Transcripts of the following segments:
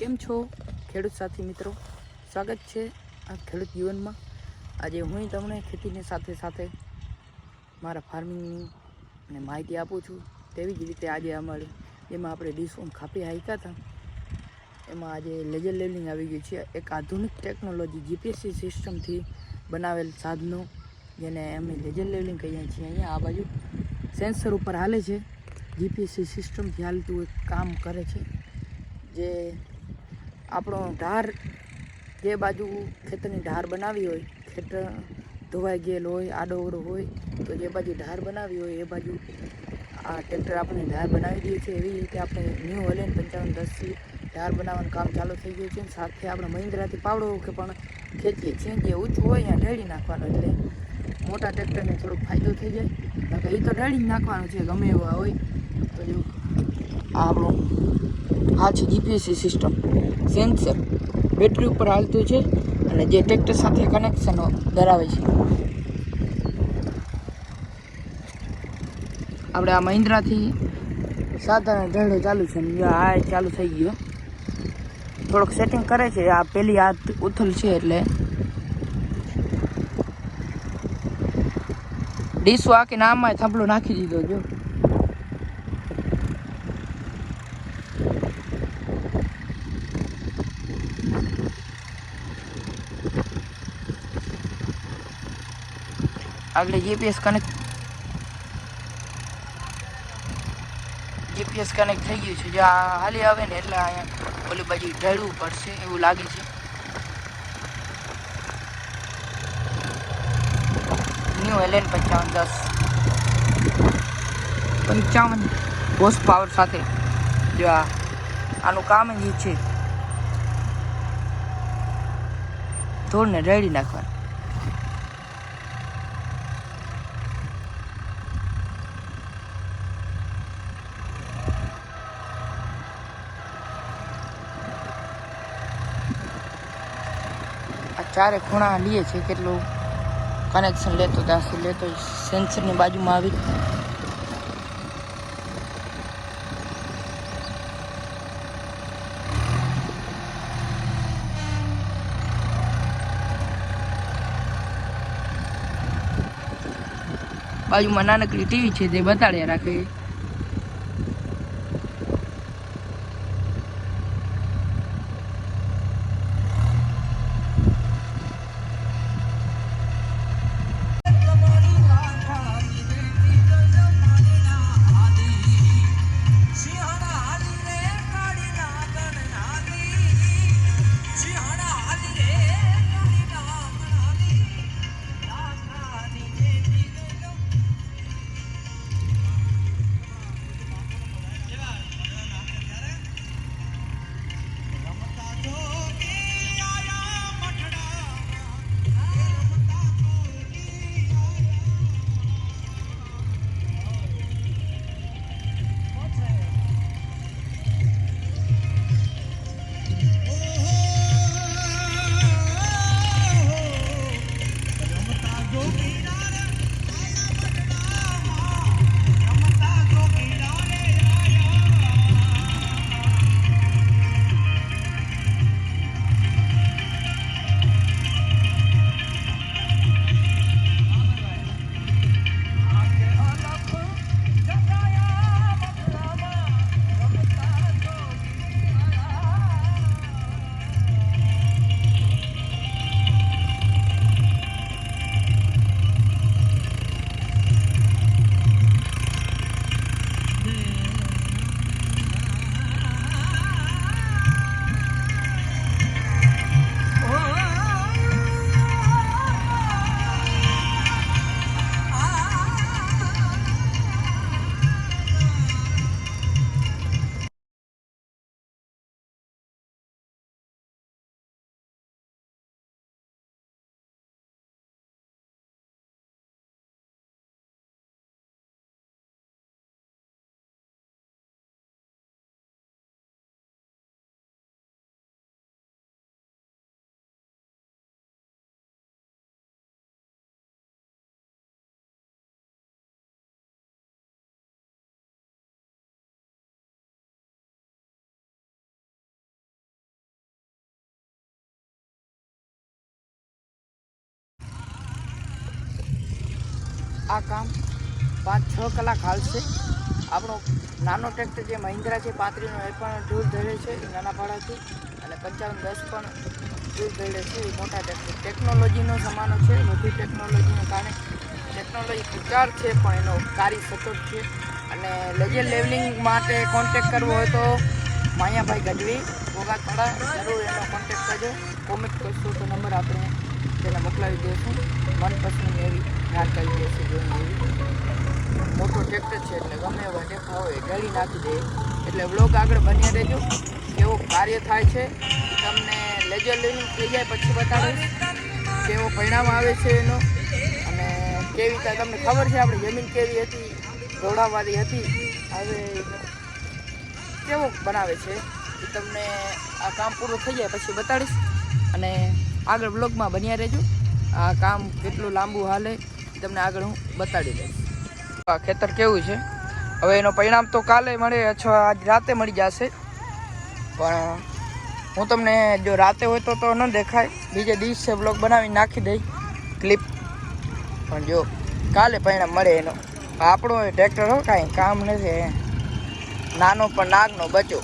કેમ છો ખેડૂત સાથી મિત્રો? સ્વાગત છે આ ખેડૂત જીવનમાં. આજે હું તમને ખેતીની સાથે સાથે મારા ફાર્મિંગની અને માહિતી આપું છું. તેવી જ રીતે આજે અમારે જેમાં આપણે ડીસોમ ખાપી હાઈકા હતા. એમાં આજે લેજર લેવલિંગ આવી ગયું છે. એક આધુનિક ટેકનોલોજી જીપીએસસી સિસ્ટમથી બનાવેલ સાધનો, જેને અમે લેજર લેવલિંગ કહીએ છીએ. અહીંયા આ બાજુ સેન્સર ઉપર હાલે છે. જીપીએસસી સિસ્ટમથી હાલતું એક કામ કરે છે, જે આપણો ઢાર જે બાજુ ખેતરની ઢાર બનાવી હોય ખેતર ધોવાઈ ગયેલ હોય, આડોવડો હોય, તો જે બાજુ ઢાર બનાવી હોય, એ બાજુ આ ટ્રેક્ટર આપણે ઢાર બનાવી દઈએ છીએ એવી રીતે આપણે ન્યૂ હલેન પંચાવન દસથી ઢાર બનાવવાનું કામ ચાલુ થઈ ગયું છે. સાથે આપણે મહિન્દ્રાથી પાવડો કે પણ ખેંચીએ છીએ જે ઊંચું હોય, ત્યાં ઢેળી નાખવાનું એટલે મોટા ટ્રેક્ટરને થોડોક ફાયદો થઈ જાય. નકર એ તો ઢેળી જ નાખવાનું છે, ગમે એવા હોય. તો જો આ આપણું આ છે જીપીએસસી સિસ્ટમ સેન્સર બેટરી ઉપર હાલતું છે અને જે ટ્રેક્ટર સાથે કનેક્શન ધરાવે છે. આપણે આ મહિન્દ્રાથી સાધારણ ઢળો ચાલુ છે ને, આ ચાલુ થઈ ગયો. થોડોક સેટિંગ કરે છે. આ પેલી હાથ ઉથલ છે એટલે. ડીસો આખી નામમાં થાંભલો નાખી દીધો જો. આગળ જીપીએસ કનેક્ટ જીપીએસ કનેક્ટ થઈ ગયું છે. જો આ હાલી આવે ને એટલે અહીંયા ઓલી બાજુ ઢળવું પડશે એવું લાગે છે. ન્યૂ એલેન પંચાવન દસ. પંચાવન હોસ પાવર સાથે. જો આનું કામ જ છે. ધોળને રેડી નાખવાનું. ચારે ખૂણા લઈએ છીએ, કેટલું કનેક્શન લેતો ત્યાંથી લેતો સેન્સરની બાજુમાં આવી. બાજુમાં નાનકડી ટીવી છે, તે બતાડ્યા રાખે. આ કામ પાંચ છ કલાક હાલશે. આપણો નાનો ટ્રેક્ટર જે મહિન્દ્રા છે પાંત્રીનો એ પણ ટૂર ધરે છે એ નાના ભાડાથી. અને પંચાવન, દસ પણ ટૂર ધરે છે એ મોટા ટ્રેક્ટર ટેકનોલોજીનો જમાનો છે વધુ ટેકનોલોજીને કારણે ટેકનોલોજી વિચાર છે, પણ એનો કાર્ય સતત છે. અને લેજર લેવલિંગ માટે કોન્ટેક કરવો હોય તો માયાભાઈ ગઢવી ભોગાથડા જરૂર એનો કોન્ટેક કરજો. કોમેન્ટ કરશો તો નંબર આપણે તેને મોકલાવી દઈશું મનપસંદ એવી જાણકારી દેશે મોટો ટ્રેક્ટર છે એટલે ગમે એવા ટેકા હોય ગળી નાખી દે. એટલે બ્લોગ આગળ બન્યા રહેજો. કેવો કાર્ય થાય છે તમને લેજર લઈને થઈ જાય પછી બતાવીશ. કેવો પરિણામ આવે છે એનો. અને કેવી રીતે તમને ખબર છે, આપણી જમીન કેવી હતી દોડાવવાની હતી. હવે કેવો બનાવે છે, એ તમને આ કામ પૂરું થઈ જાય પછી બતાડીશ. અને આગળ બ્લોગમાં બન્યા રહેજો. આ કામ કેટલું લાંબુ હાલે તમને આગળ હું બતાડી દઈશ. આ ખેતર કેવું છે? હવે એનો પરિણામ તો કાલે મળે અથવા આજ રાતે મળી જશે. પણ હું તમને જો રાતે હોય તો તો ન દેખાય. બીજે દિવસે બ્લોગ બનાવી નાખી દઈ ક્લિપ પણ જો કાલે પરિણામ મળે એનો. આપણો ટ્રેક્ટર હો, કાંઈ કામ નથી. નાનો પણ નાગનો બચો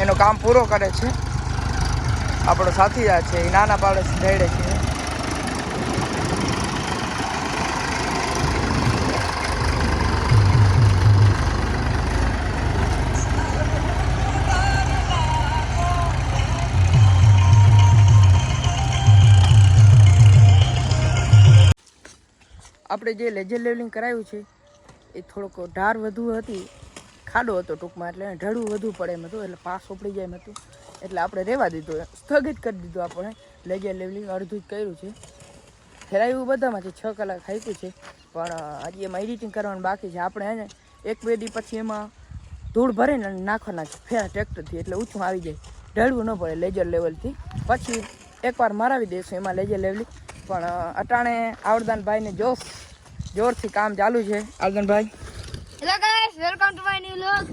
એનો કામ પૂરો કરે છે. આપણો સાથીદાર છે, એ નાના બાળક રેડે છે. આપણે જે લેજર લેવલિંગ કરાવ્યું છે, એ થોડોક ઢાર વધુ હતી. ખાડો હતો ટૂંકમાં, એટલે ઢળું વધુ પડે એમ હતું, એટલે પાસ ઉપડી જાય એમ હતું. એટલે આપણે રહેવા દીધું સ્થગિત કરી દીધું આપણે લેજર લેવલિંગ અડધું જ કર્યું છે. ફેરાયું છે છ કલાક હાઈકું છે, પણ હજી એમાં એડિટિંગ કરવાનું બાકી છે. આપણે એને એક બે દી પછી એમાં ધૂળ ભરીને નાખવાના છે. ફેર ટ્રેક્ટરથી એટલે ઊંચું આવી જાય. ઢળવું ન પડે લેજર લેવલથી પછી એકવાર મરાવી દઈશું એમાં લેજર લેવલિંગ પણ અટાણે આવરદાનભાઈને જોશ જોરથી કામ ચાલુ છે. આવરદાનભાઈ hello guys welcome to my new vlog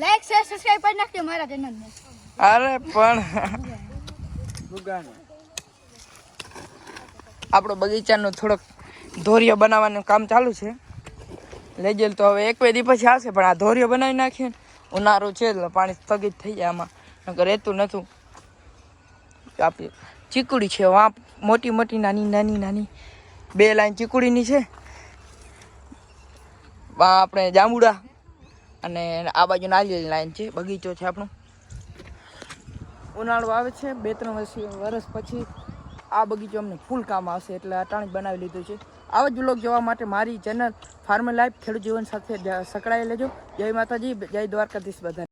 like share subscribe કરી. નાખજો મારા ચેનલને અરે પણ આપણો બગીચાનો થોડોક ધોરિયો બનાવવાનું કામ ચાલુ છે. લઈ લેજેલ તો હવે એક બે દી પછી આવશે પણ આ ધોરિયો બનાવી નાખીએ. ઉનાળો છે એટલે પાણી સ્થગિત થઈ જાય આમાં. નકર રહેતું નહોતું આપી ચીકુડી છે વાં મોટી મોટી, નાની નાની નાની. બે લાઈન ચીકુડીની છે. આપણે જાંબુડા અને આ બાજુ નારિયેળ લાઈન છે, બગીચો છે આપણો. ઉનાળો આવે છે, બે ત્રણ વર્ષ વર્ષ પછી આ બગીચો અમને ફૂલ કામ આવશે એટલે અટાણી બનાવી લીધું છે. આવા જ બ્લોગ જોવા માટે મારી ચેનલ ફાર્મ લાઈફ ખેડૂત જીવન સાથે સંકળાઈ લેજો જય માતાજી, જય દ્વારકાધીશ બધા